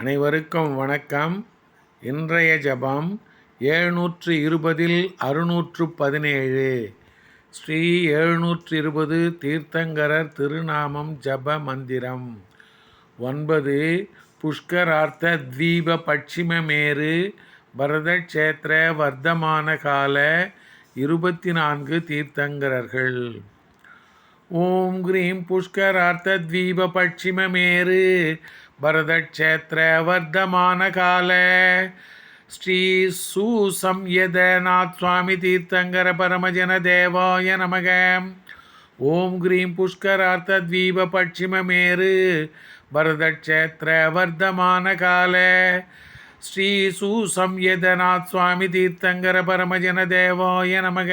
அனைவருக்கும் வணக்கம். இன்றைய ஜபம் எழுநூற்று இருபதில் அறுநூற்று பதினேழு ஸ்ரீ எழுநூற்று இருபது தீர்த்தங்கரர் திருநாமம் ஜப மந்திரம். ஒன்பது புஷ்கரார்த்த தீப பட்சிமமேரு பரதக்ஷேத்திர வர்த்தமான கால இருபத்தி நான்கு தீர்த்தங்கரர்கள். ஓம் கிரீம் புஷ்கரார்த்த தீப பட்சிமமேரு பரதக்ஷேத்திர வர்த்தமான கால ஸ்ரீ சுசம்யதநாத் சுவாமி தீர்த்தங்கர பரமஜன தேவாய நமக. ஓம் க்ரீம் புஷ்கரார்த்த தீப பட்சிமமேரு பரதக்ஷேத்திர வர்த்தமான கால ஸ்ரீ சுசம்யதநாத் சுவாமி தீர்த்தங்கர பரமஜன தேவாய நமக.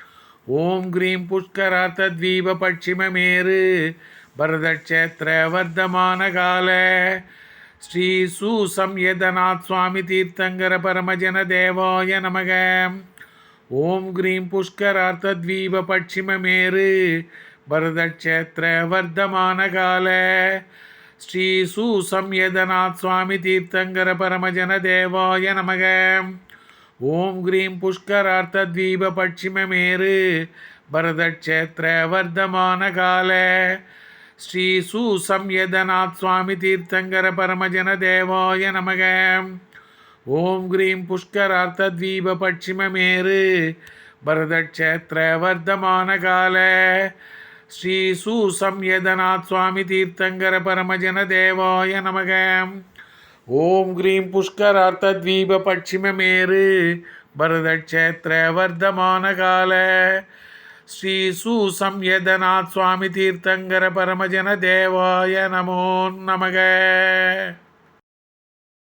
ஓம் கிரீம் புஷ்கராத்த தீப பட்சிமமேரு பரதக்ஷேத்திர வர்த்தமான கால. ஸ்ரீ சுசம்யதநாத் சுவாமி தீர்த்தங்கர பரமஜன தேவாய நமக. ஓம் கிரீம் புஷ்கரார்த்த தீப பட்சிமமேரு பரதக்ஷேத்திர வர்த்தமான கால. ஸ்ரீ சுசம்யதநாத் சுவாமி தீர்த்தங்கர பரமஜன தேவாய நமக. ஓம் கிரீம் புஷ்கரார்த்த தீப பட்சிமமேரு பரதக்ஷேத்திர வர்த்தமான கால. ஸ்ரீ சுசம்யதநாத் சுவாமி தீர்த்தங்கர பரமஜன தேவாய நமக. ஓம் கிரீம் புஷ்கரார்த்த தீப பட்சிமமேரு பரதக்ஷேத்திர வர்த்தமான கால. ஸ்ரீ சுசம்யதநாத் சுவாமி தீர்த்தங்கர பரமஜன தேவாய நமகம் ஓம் க்ரீம் புஷ்கரார்த்த தீப பட்சிமமேரு பரதக்ஷேத்திர பட்சிமமேரு பரதக்ஷேத்திர வர்த்தமான கால. ஸ்ரீ சுசம்யதநாத் சுவாமி தீர்த்தங்கர பரமஜன தேவாய நமோ நமக.